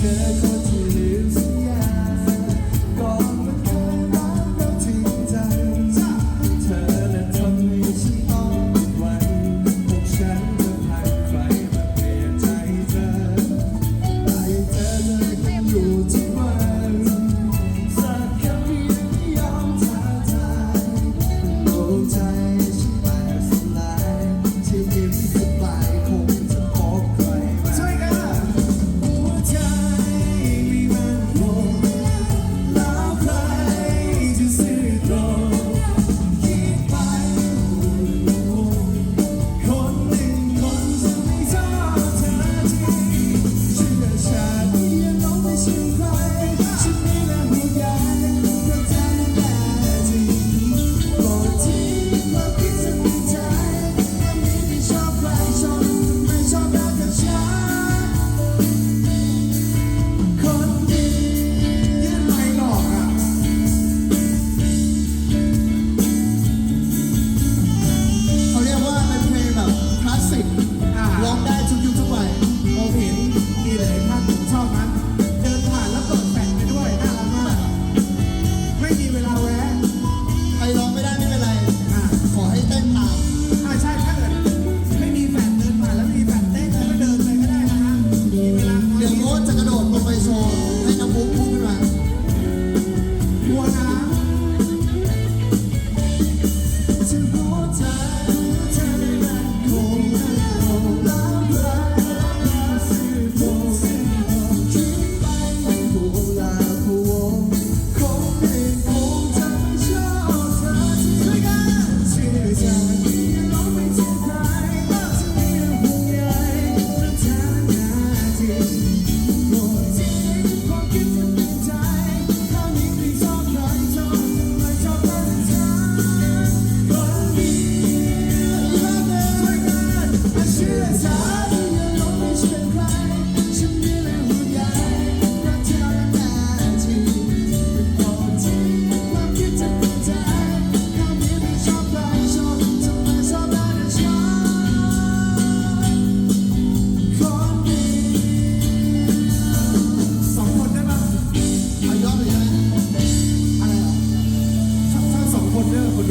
take. Ah. Long time.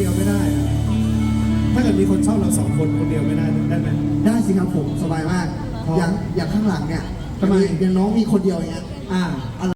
ยวไม่ได้ถ้าเกิดมีคนชอบเราสองคนคนเดียวไม่ได้ได้ไหม ได้สิครับผมสบายมากอย่างอย่างข้างหลังเนี่ยทำไม อย่างน้องมีคนเดียวเนี่ยอ่าะ